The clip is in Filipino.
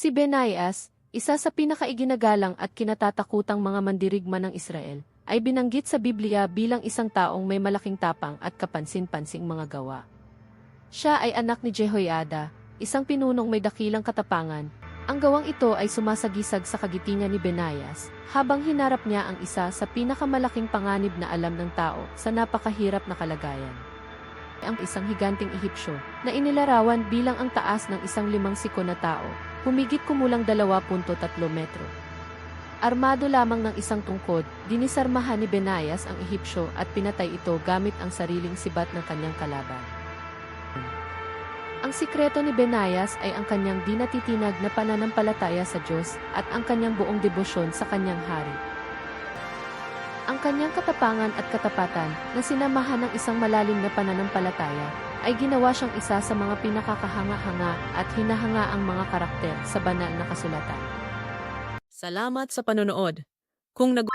Si Benaias, isa sa pinakaiginagalang at kinatatakutang mga mandirigma ng Israel, ay binanggit sa Biblia bilang isang taong may malaking tapang at kapansin-pansing mga gawa. Siya ay anak ni Jehoiada, isang pinunong may dakilang katapangan. Ang gawang ito ay sumasagisag sa kagitingan ni Benaias, habang hinarap niya ang isa sa pinakamalaking panganib na alam ng tao sa napakahirap na kalagayan. Ang isang higanting Ehipsyo na inilarawan bilang ang taas ng isang limang siko na tao, humigit kumulang 2.3 metro. Armado lamang ng isang tungkod, dinisarmahan ni Benaias ang Ehipsyo at pinatay ito gamit ang sariling sibat ng kanyang kalaban. Ang sikreto ni Benaias ay ang kanyang di natitinag na pananampalataya sa Diyos at ang kanyang buong debosyon sa kanyang hari. Ang kanyang katapangan at katapatan na sinamahan ng isang malalim na pananampalataya ay ginawa siyang isa sa mga pinakakahanga-hanga at hinahanga ang mga karakter sa banal na kasulatan. Salamat sa panonood. Kung nag